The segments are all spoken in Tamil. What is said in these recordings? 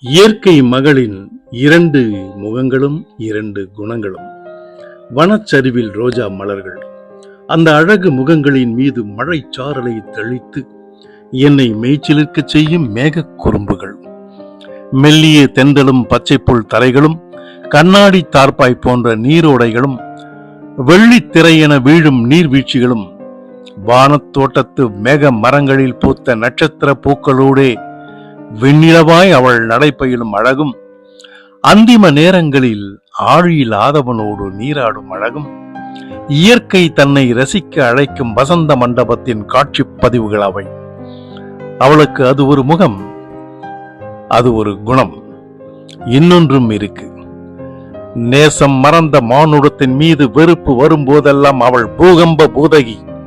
இயற்கை மகளின் இரண்டு முகங்களும் இரண்டு குணங்களும். வனச்சரிவில் ரோஜா மலர்கள். அந்த அழகு முகங்களின் மீது மழை சாரலை தெளித்து என்னை மேய்ச்சிலிருக்கச் செய்யும் மேகக் குறும்புகள். மெல்லிய தென்றலும் பச்சைப்புல் தரைகளும் கண்ணாடி தார்ப்பாய் போன்ற நீரோடைகளும் வெள்ளித்திரையென வீழும் நீர்வீழ்ச்சிகளும் வானத்தோட்டத்து மேக மரங்களில் பூத்த நட்சத்திர பூக்களோடே வெண்ணிலவாய் அவள் நடைப்பயிலும் அழகும். அந்திம நேரங்களில் ஆழியில்லாதவனோடு நீராடும் அழகும். இயற்கை தன்னை ரசிக்க அழைக்கும் வசந்த மண்டபத்தின் காட்சிப் பதிவுகள் அவை. அவளுக்கு அது ஒரு முகம் அது ஒரு குணம். இன்னொன்றும் இருக்கு. நேசம் மறந்த மானுடத்தின் மீது வெறுப்பு வரும்போதெல்லாம் அவள் பூகம்ப பூதகி.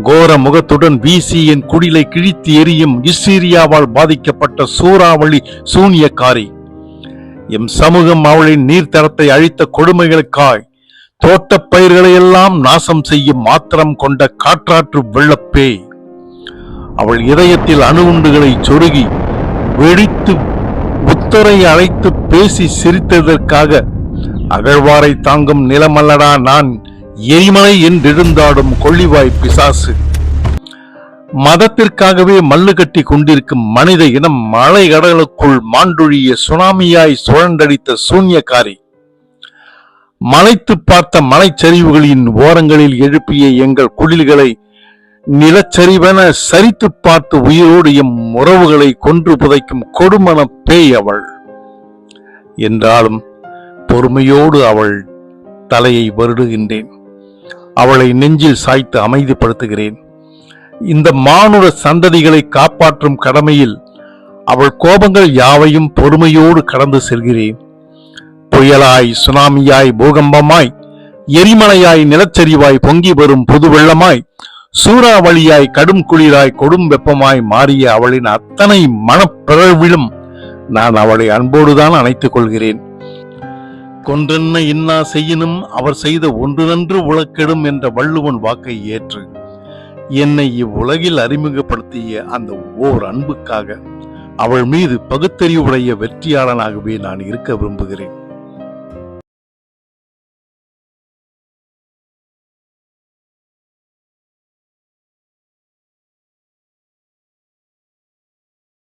கோர முகத்துடன் வீசி என் குடிலை கிழித்து எரியும் இஸ்ஸீரியாவால் பாதிக்கப்பட்ட சூறாவளி சூனியக்காரி. எம் சமூகம் அவளின் நீர்த்தரத்தை அழித்த கொடுமைகளுக்காய் தோட்டப் பயிர்களையெல்லாம் நாசம் செய்யும் மாத்திரம் கொண்ட காற்றாற்று வெள்ளப்பே. அவள் இதயத்தில் அணுகுண்டுகளை சொருகி வெடித்து புத்தரை அழைத்து பேசி சிரித்ததற்காக அகழ்வாரை தாங்கும் நிலமல்லடா நான் எரிமலை என்றெழுந்தாடும் கொள்ளிவாய் பிசாசு. மதத்திற்காகவே மல்லு கட்டி கொண்டிருக்கும் மனித இனம் மலை கடலுக்குள் மாண்டொழிய சுனாமியாய் சுழண்டடித்த சூன்யக்காரி. மலைத்து பார்த்த மலைச்சரிவுகளின் ஓரங்களில் எழுப்பிய எங்கள் குடில்களை நிலச்சரிவென சரித்து பார்த்து உயிரோடு எம் உறவுகளை கொன்று புதைக்கும் கொடுமன பேய் அவள். என்றாலும் பொறுமையோடு அவள் தலையை வருடுகின்றேன். அவளை நெஞ்சில் சாய்த்து அமைதிப்படுத்துகிறேன். இந்த மானுட சந்ததிகளை காப்பாற்றும் கடமையில் அவள் கோபங்கள் யாவையும் பொறுமையோடு கடந்து செல்கிறேன். புயலாய் சுனாமியாய் பூகம்பமாய் எரிமலையாய் நிலச்சரிவாய் பொங்கி வரும் புது வெள்ளமாய் சூறாவளியாய் கடும் குளிராய் கொடும் வெப்பமாய் மாறிய அவளின் அத்தனை மனப்பிறவிலும் நான் அவளை அன்போடுதான் அணைத்துக் கொள்கிறேன். கொன்றென்ன இன்னா செய்யினும் அவர் செய்த ஒன்றுநன்று உலக்கெடும் என்ற வள்ளுவன் வாக்கை ஏற்று என்னை இவ்வுலகில் அறிமுகப்படுத்திய அந்த ஓர் அன்புக்காக அவள் மீது பகுத்தறிவுடைய வெற்றியாளனாகவே நான் இருக்க விரும்புகிறேன்.